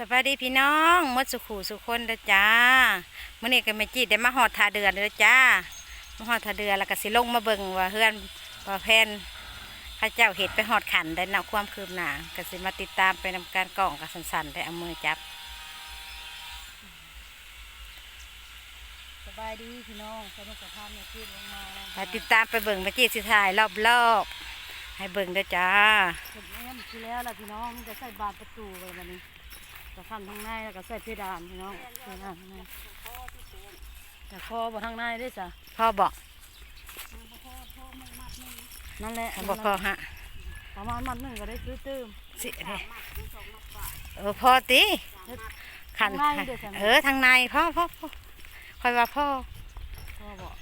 สวัสดีพี่น้องหมดสุขูสุขคนเด้อจ้ามื้อนี้ก็แม่จีได้มาหอดทาเดือนเด้อจ้ามาหอดทาเดือนแล้วก็สิลงมาเบิ่งว่าเฮือนว่าแพนพระเจ้าเห็ดไปหอดขันได้เนาะความคืบหน้าก็สิมาติดตามไปนำการกล่องกับสันๆได้เอามือจับสบายดีพี่น้องสนุกกับภาพเนี่ยขึ้นลงมาไปติดตามไปเบิ่งแม่จีสิถ่ายรอบๆให้เบิ่งเด้อจ้าเห็นแม่นที่แล้วล่ะพี่น้องมันจะใส่บานประตูไว้แบบนี้ จะขั้นทางในแล้วก็ใส่เพดานพี่น้องเพดานข้างในแต่คอบนทางในด้วยจ้ะพ่อบอกนั่นแหละพ่อบอกพ่อฮะประมาณมัดหนึ่งก็ได้ซื้อตื้มสิเด้เออพ่อติขันทางในด้วยจ้ะเออทางในพ่อพ่อพ่อคอยว่าพ่อพ่อบอก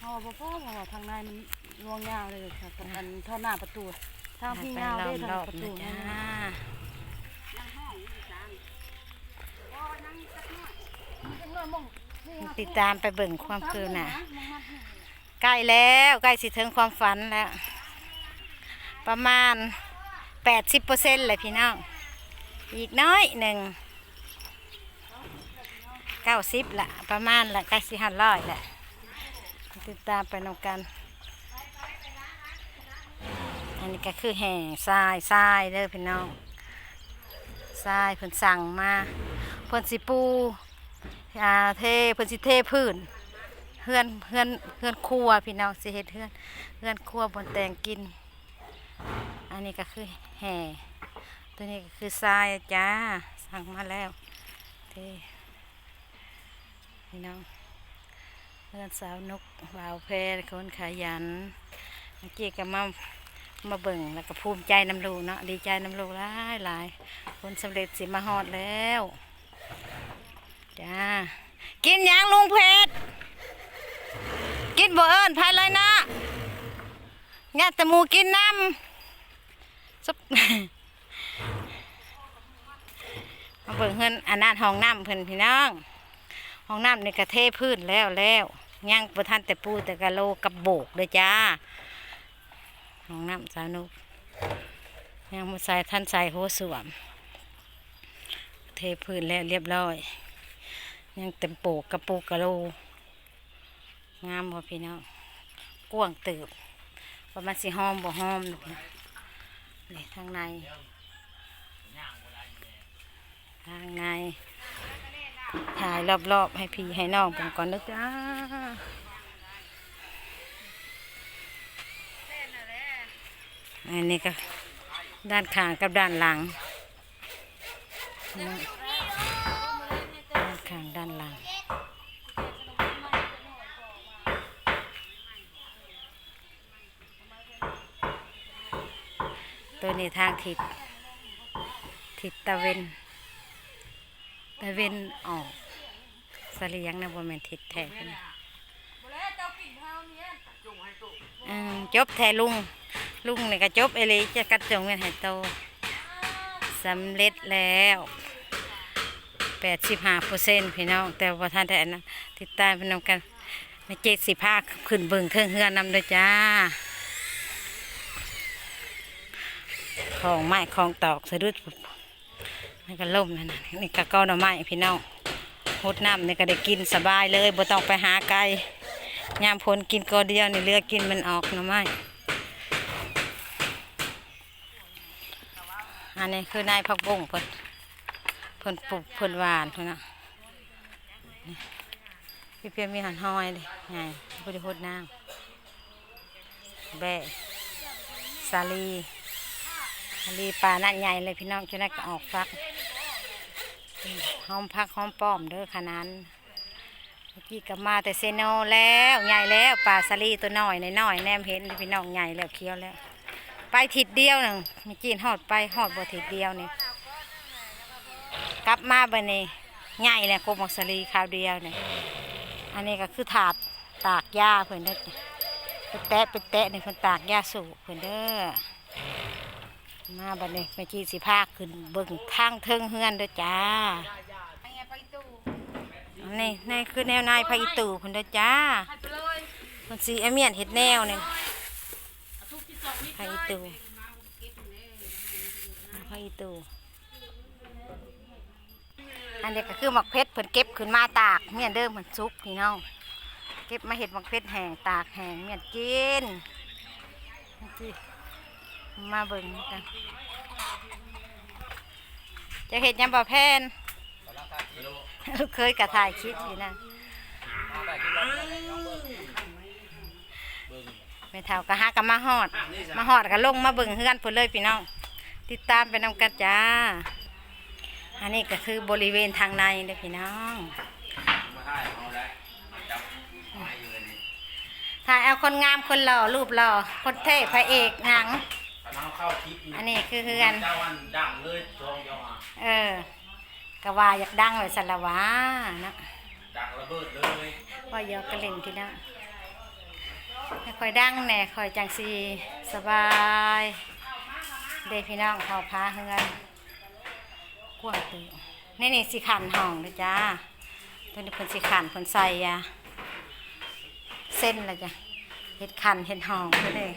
พ่อบอกพ่อบอกว่าทางในมันลวงยาวเลยค่ะตรงนั้นท่อหน้าประตูทางพี่ยาวได้ทางประตูจ้นั่นน่ะ ติดตามไปเบิ่งความคืนน่ะใกล้แล้วใกล้สิถึงความฝันแล้ว ประมาณแปดสิบเปอร์เซ็นต์เลยพี่น้อง อีกน้อยหนึ่งเก้าสิบละประมาณละใกล้สิหันร้อยละติดตามไปนำกัน อันนี้ก็คือแห่ทรายทรายเด้อพี่น้องทรายเพิ่นสั่งมาเพิ่นสิปู อ่าเทเพิ่นสิเทพื้นเฮือนเฮือนเฮือนครัวพี่น้องสิเฮ็ดเฮือนเฮือนครัวบนแตงกิน อันนี้ก็คือแห่ ตัวนี้ก็คือทรายจ้าสั่งมาแล้วเทพี่น้องเพื่อนสาวนกบ่าวแพรคนขยันเมื่อกี้ก็มามาเบิ่งแล้วก็ภูมิใจน้ำลูกเนาะดีใจน้ำลูกหลายหลายคนสำเร็จสิมาฮอดแล้ว จ้ากินยังลุงเพชรกินบ่เอิญภายเลยนะญาติมูกินน้ำซุปมาเบิ่งเฮือนอันนั้นห้องน้ำเพิ่นพี่น้องห้องน้ำในกระเทพื้นแล้วแล้วยังบ่ทันแต่ปูแต่กะโลกับโบกเลยจ้าห้องน้ำสาวนุกยังมาใส่ท่านใส่หัวสวม เทพื้นแล้วเรียบร้อย ยังเต็มโปกกระปูกระโลงามบ่พี่น้องกว้างเติบว่ามันสิหอมบ่หอมลูกนะนี่ทางในทางในถ่ายรอบๆให้พี่ให้น้องผมก่อนนะจ้าอันนี้ก็ด้านข้างกับด้านหลังนะด้านข้างด้านหลัง ตัวนี้ทางทิศทิศตะเวนตะเวนออกสลียงนะบ่แม่นทิศแท้นจบแท้ลุง ลุงนี่ก็จบเอลีจะกัดจงเงินให้โตสำเร็จแล้วแปดสิบห้าเปอร์เซ็นต์พี่น้อง แต่ว่าท่านแต่นะติดตามพนมกันมาเจ็ดสิบห้าขึ้นเบิ่งเครื่องเฮือนนำด้วยจ้า ของไม้ของตอกสะดุดนี่ก็ล่มนั่นน่ะนี่ก็ก้อนเอาไม้พี่น้องหดน้ำนี่ก็ได้กินสบายเลยบ่ต้องไปหาไกลยามพลกินก็เดียวนี่เรือกินมันออกหน่อไม้อันนี้คือนายพักบุ้งเพิ่นเพิ่นปลูกเพิ่นหวานเพิ่นน่ะพี่เพียมีหันห้อยเลยไงบริโภคน้ำแบะสาลี สลีปลาหนั่นใหญ่เลยพี่น้องจะได้ก็ออกฟักหอมพักหอมป้อมเด้อขนาดเมื่อกี้ก็มาแต่เซโนแล้วใหญ่แล้วปลาสลีตัวน้อยน้อยแนมเห็นพี่น้องใหญ่แล้วเคี้ยวแล้ว ไปทิศเดียวหนึ่งมีจีนหอดไปหอดบ่ทิศเดียวนี่กลับมาบันนี้ใหญ่เลยโกมกสลีคราวเดียวนี่อันนี้ก็คือถาดตากหญ้าเพื่อนเด้อไปแตะไปแตะนี่เพื่นตากหญ้าสูบเพื่อนเด้อ มาบันนี้แม่จีสิพาขึ้นเบิ่งทางเทิงเฮือนเด้อจ้าอันนี้นี่คือแนวนายพระอิตูเพื่อนเด้อจ้าเพิ่นสีเอเมียนเห็ดแนวนี่ไผ่ตูไผ่ตูอันนี้ก็คือหมักเพชรเพิ่นเก็บขึ้นมาตากเมียนเดิมเหมือนซุปพี่น้องเก็บมาเห็ดหมักเพชรแห้งตากแห้งเมียนกิน มาเบิ่งกันจะเห็ดหยังบ่แพนลูกเคยกระถ่ายคลิปอยู่นะไม่เท่าก็หากันมาฮอด มาฮอดก็ลงมาเบิ่งเฮือนพุ่นเลยพี่น้อง ติดตามไปนำกันจ้า อันนี้ก็คือบริเวณทางในเด้อพี่น้องถ่ายเอาคนงามคนหล่อรูปหล่อคนเท่พระเอกหนัง เข้าคลิปอันนี้คือเฮือน เจ้าวันดังเลยชองยองอะเออ กะว่าอยากดังเลยสละวานะดังระเบิดเลยว่าอยากกระเล่นพี่น้องให้คอยดังแหน่คอยจังสีสบาย เด้พี่น้องเขาพาเฮือนกว้างตื่นนี่นี่สิขันห้องเลยจ้าตัวนี้เพิ่นสิขันเพิ่นใส่ยาเส้นละจ้ะเห็ดขันเห็ดห้องตัวนี้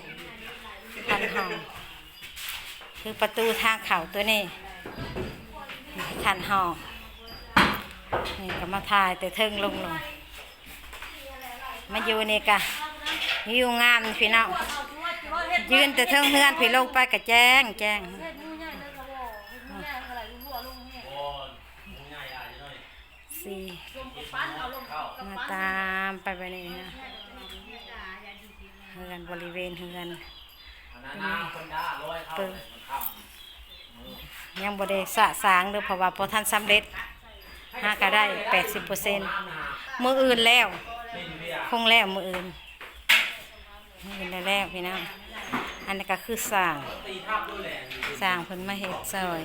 ขันห้อง คือประตูทางเข่าตัวนี้ขันห้องนี่ก็มาถ่ายแต่เทิงลงลงมาอยู่นี่กะอยู่งามพี่น้องยืนแต่เทิงเฮือนพี่ลงไปกะแจ้งแจ้งสี่มาตามไปไปนี่นะเฮือนบริเวณเฮือนอันนั้นน้ำคนด่าร้อ ยังบ่ได้สะสางเด้อเพราะว่าพอท่านสำเร็จหาก็ได้แปดสิบเปอร์เซ็นต์มืออื่นแล้ว คงแล้วมืออื่นมืออื่นได้แล้วพี่น้องอันนี้ก็คือสร้างสร้างเพิ่นมาเฮ็ดซอย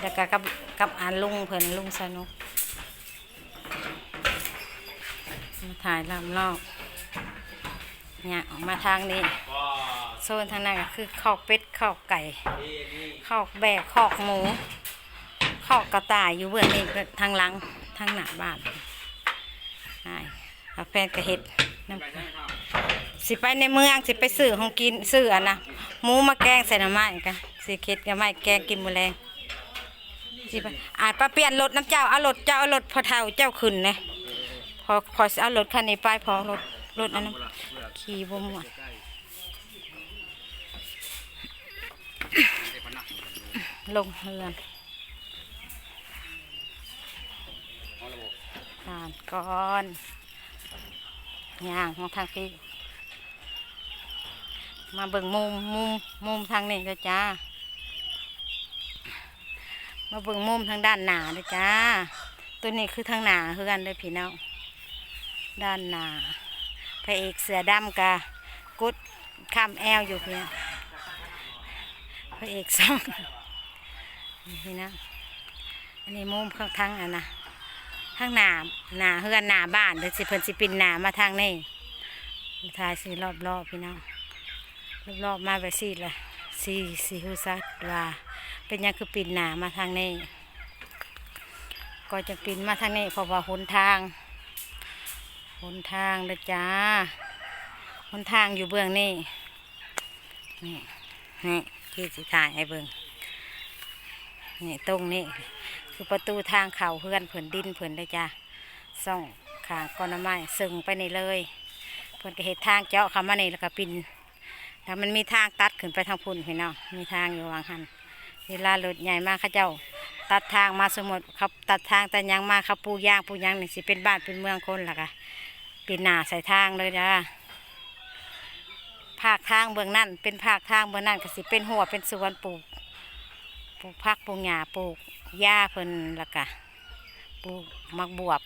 แล้วก็กับกับอาลุงเพิ่นลุงสนุกมาถ่ายลำลอกเนี่ยออกมาทางนี้ โซนทางนั้นก็คือขอกเป็ดขอกไก่ขอกแบกขอกหมูขอกกระต่ายอยู่เบื้องนี้ทางหลังทางหน้าบ้านใช่แล้วแฟนก็เฮ็ดน้ำสิไปในเมืองสิไปซื้อของกินซื้ออันนะหมูมาแกงใส่หน้ำไม้กันสิเค็ดกับไม้แกงกินมือแรงสิไปอาจไปเปลี่ยนรถน้ำเจ้าเอารถเจ้าเอารถพอเท่าเจ้าขึ้นนะพอพอเอารถคันนี้ไปพอรถรถอันนั้นขี่บม่วน ลงเรือนผ่านก่อนย่างของทางพี่ มาเบิ่งมุมมุมมุมทางนี้เลยจ้า มาเบิ่งมุมทางด้านหนาเลยจ้า ตัวนี้คือทางหนาคือกันเลยพี่น้องด้านหนาพระเอกเสือดำกะกุดข้ามแอลอยู่พี่น้องพ ระเอกสองนี่น้องอันนี้มุมข้างทางอันนะทางหนาหนาเฮือนหนาบ้านเดี๋ยวสิเพิ่นสิปินหนามาทางนี้ถ่ายสิรอบๆพี่น้องรอบๆมาไปสิละสี่สี่หูซัดว่าเป็นยังคือปินหนามาทางนี้ก็จะปินมาทางนี้เพราะว่าหนทางหนทางเลยจ้าหนทางอยู่เบื้องนี้นี่นี่ ที่สิถ่ายให้เบื้องนี่ตรงนี้คือประตูทางเขาเพื่อนเผื่นดินเผื่นเลยจ้าส่องขางก้อนไม้ซึ่งไปนี่เลย เพื่อนก็เห็ดทางเจาะเข้ามานี่แล้วก็ปินแล้วมันมีทางตัดขึ้นไปทางพุ่นพี่น้องมีทางอยู่วางหันเวลารถใหญ่มากข้าเจ้า ตัดทางมาสมมติครับตัดทางแต่ยังมาเขาปลูกยางปลูกหยางนี่สิเป็นบ้านเป็นเมืองคนล่ะค่ะปีนหนาใส่ทางเลยจ้า ภาคทางเบื้องนั่นเป็นภาคทางเบื้องนั่นก็สิเป็นหัวเป็นสวนปลูกปลูกผักปลูกหญ้าปลูกหญ้าเพิ่นล่ะค่ะปลูกมักบวบ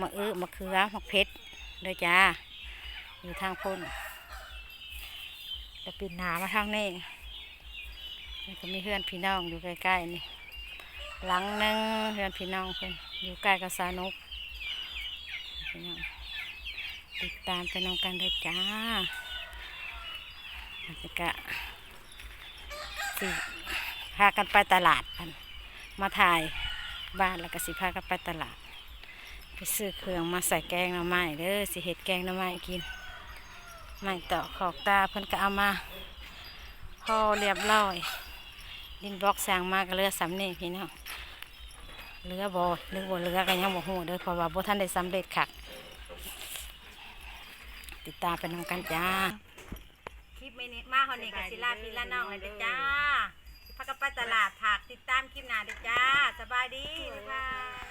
มักอื้อมักเขือมักเพชรเลยจ้าอยู่ทางพุ่นจะปิดหนามาทางนี้แล้วก็มีเพื่อนพี่น้องอยู่ใกล้ๆนี่หลังนึงเพื่อนพี่น้องเพื่อนอยู่ใกล้กับสานุกติดตามไปน้องกันได้จ้า ก็สิพากันไปตลาดกันมาถ่ายบ้านแล้วก็สิพากันไปตลาด ไปซื้อเครื่องมาใส่แกงหน่อไม้เด้อสิเห็ดแกงหน่อไม้กินไม่ต่อขอกตาเพิ่นก็เอามาพอเรียบร้อย ดินบล็อกสร้างมาก็เลือสำเนีพี่น้องเรือบ่หรือบ่เรือก็ยังบ่ฮู้เด้อเพราะว่าบ่ทันได้สำเร็จค่ะติดตามไปนำกันจ้า คลิปนี้มาฮอนนี่กับศิลาพี่ละน้องเลยเด้อจ้าพักกันไปตลาดถากติดตามคลิปหน้าเด้อจ้า สบายดีบ๊ายบาย